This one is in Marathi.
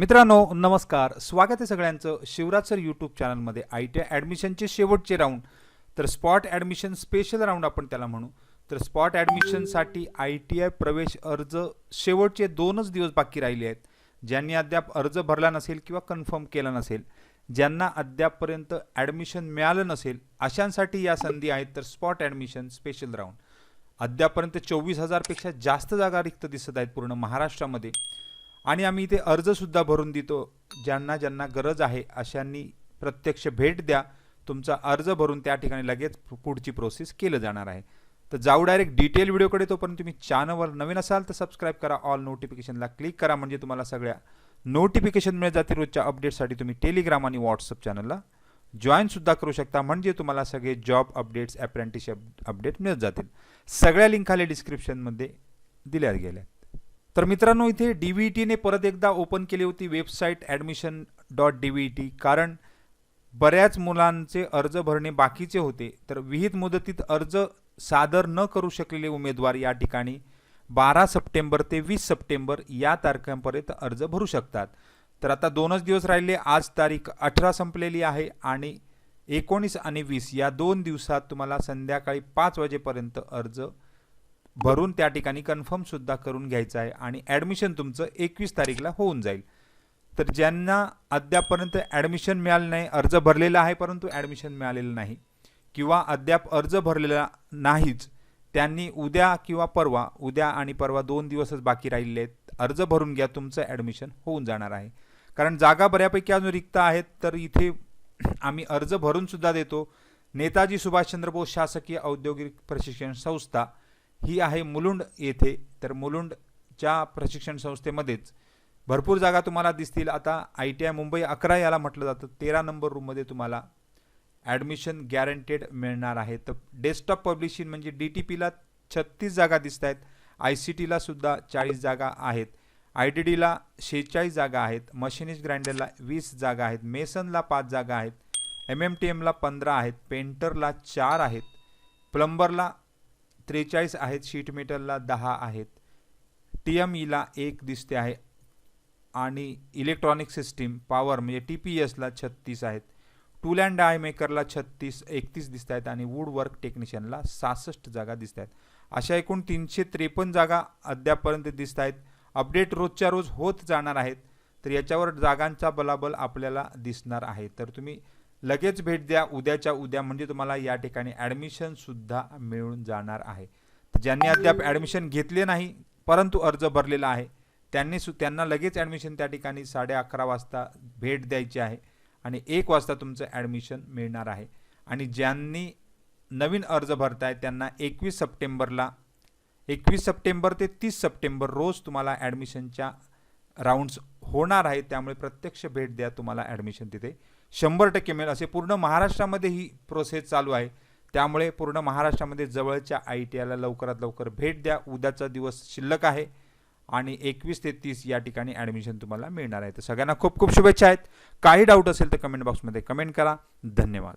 मित्रांनो नमस्कार. स्वागत आहे सगळ्यांचं शिवराज सर यूट्यूब चॅनलमध्ये आय टी आय ॲडमिशनचे शेवटचे राऊंड तर स्पॉट ॲडमिशन स्पेशल राऊंड आपण त्याला म्हणू. तर स्पॉट ॲडमिशनसाठी आय टी आय प्रवेश अर्ज शेवटचे दोनच दिवस बाकी राहिले आहेत. ज्यांनी अद्याप अर्ज भरला नसेल किंवा कन्फर्म केला नसेल ज्यांना अद्यापपर्यंत ॲडमिशन मिळालं नसेल अशांसाठी या संधी आहेत. तर स्पॉट ॲडमिशन स्पेशल राऊंड अद्यापर्यंत चोवीस हजारपेक्षा जास्त जागा रिक्त दिसत आहेत पूर्ण महाराष्ट्रामध्ये. आणि आम्ही इथे अर्जसुद्धा भरून देतो. ज्यांना ज्यांना गरज आहे अशांनी प्रत्यक्ष भेट द्या. तुमचा अर्ज भरून त्या ठिकाणी लगेच पुढची प्रोसेस केलं जाणार आहे. तर जाऊ डायरेक्ट डिटेल व्हिडिओकडे तोपर्यंत तुम्ही चॅनलवर नवीन असाल तर सबस्क्राईब करा. ऑल नोटिफिकेशनला क्लिक करा. म्हणजे तुम्हाला सगळ्या नोटिफिकेशन मिळत जातील. रोजच्या अपडेटसाठी तुम्ही टेलिग्राम आणि व्हॉट्सअप चॅनलला जॉईनसुद्धा करू शकता. म्हणजे तुम्हाला सगळे जॉब अपडेट्स अप्रेंटिसशिप अपडेट मिळत जातील. सगळ्या लिंक खाली डिस्क्रिप्शनमध्ये दिल्या गेल्या. तर मित्रांनो इथे डी व्ही टीने परत एकदा ओपन केली होती website admission dot D V T कारण बऱ्याच मुलांचे अर्ज भरणे बाकीचे होते. तर विहित मुदतीत अर्ज सादर न करू शकलेले उमेदवार या ठिकाणी बारा सप्टेंबर ते वीस सप्टेंबर या तारखांपर्यंत अर्ज भरू शकतात. तर आता दोनच दिवस राहिले आज तारीख अठरा संपलेली आहे आणि एकोणीस आणि वीस या दोन दिवसात तुम्हाला संध्याकाळी पाच वाजेपर्यंत अर्ज भरून त्या ठिकाणी कन्फर्म सुद्धा करून घ्यायचं आहे आणि ॲडमिशन तुमचं एकवीस तारीखला होऊन जाईल. तर ज्यांना अद्यापपर्यंत ॲडमिशन मिळालं नाही अर्ज भरलेला आहे परंतु ॲडमिशन मिळालेलं नाही किंवा अद्याप अर्ज भरलेला नाहीच त्यांनी उद्या किंवा परवा उद्या आणि परवा दोन दिवसच बाकी राहिलेले आहेत. अर्ज भरून घ्या तुमचं ॲडमिशन होऊन जाणार आहे. कारण जागा बऱ्यापैकी अजून रिक्त आहेत तर इथे आम्ही अर्ज भरूनसुद्धा देतो. नेताजी सुभाषचंद्र बोस शासकीय औद्योगिक प्रशिक्षण संस्था ही आहे मुलुंड येथे. तर मुलुंडच्या प्रशिक्षण संस्थेमध्येच भरपूर जागा तुम्हाला दिसतील. आता आय टी आय मुंबई अकरा याला म्हटलं जातं. तेरा नंबर रूममध्ये तुम्हाला ॲडमिशन गॅरंटेड मिळणार आहे. तर डेस्कटॉप पब्लिशिंग म्हणजे डी टी पीला छत्तीस जागा दिसत आहेत. आय सी टीला सुद्धा चाळीस जागा आहेत. आय डी डीला शेहेचाळीस जागा आहेत. मशिनिस्ट ग्राइंडरला वीस जागा आहेत. मेसनला पाच जागा आहेत. एम एम टी एमला पंधरा आहेत. पेंटरला चार आहेत. प्लंबरला त्रेचाळीस आहेत शीट मेटलला दहा आहेत. टी एम ईला एक दिसते आहे आणि इलेक्ट्रॉनिक सिस्टीम पॉवर म्हणजे टी पी एसला छत्तीस आहेत. टूल अँड डाय मेकरला छत्तीस एकतीस दिसत आहेत आणि वूड वर्क टेक्निशियनला सहासष्ट जागा दिसत आहेत. अशा एकूण तीनशे त्रेपन्न जागा अद्यापर्यंत दिसत आहेत. अपडेट रोजच्या रोज होत जाणार आहेत तर याच्यावर जागांचा बलाबल आपल्याला दिसणार आहे. तर तुम्ही लगेच भेट द्या उद्याच्या उद्या म्हणजे तुम्हाला या ठिकाणी ॲडमिशनसुद्धा मिळून जाणार आहे. ज्यांनी अद्याप ॲडमिशन घेतले नाही परंतु अर्ज भरलेला आहे त्यांनी सु त्यांना लगेच ॲडमिशन त्या ठिकाणी साडे अकरा वाजता भेट द्यायची आहे आणि एक वाजता तुमचं ॲडमिशन मिळणार आहे. आणि ज्यांनी नवीन अर्ज भरताय त्यांना एकवीस सप्टेंबरला एकवीस सप्टेंबर ते तीस सप्टेंबर रोज तुम्हाला ॲडमिशनच्या राऊंड्स होणार आहेत त्यामुळे प्रत्यक्ष भेट द्या तुम्हाला ॲडमिशन तिथे. शंभर टक्के मिळेल. असे पूर्ण महाराष्ट्रामध्ये ही प्रोसेस चालू आहे. त्यामुळे पूर्ण महाराष्ट्रामध्ये जवळच्या आय टी आयला लवकरात लवकर भेट द्या. उद्याचा दिवस शिल्लक आहे आणि एकवीस ते तीस या ठिकाणी ॲडमिशन तुम्हाला मिळणार आहे. तर सगळ्यांना खूप खूप शुभेच्छा आहेत. काही डाऊट असेल तर कमेंट बॉक्समध्ये कमेंट करा. धन्यवाद.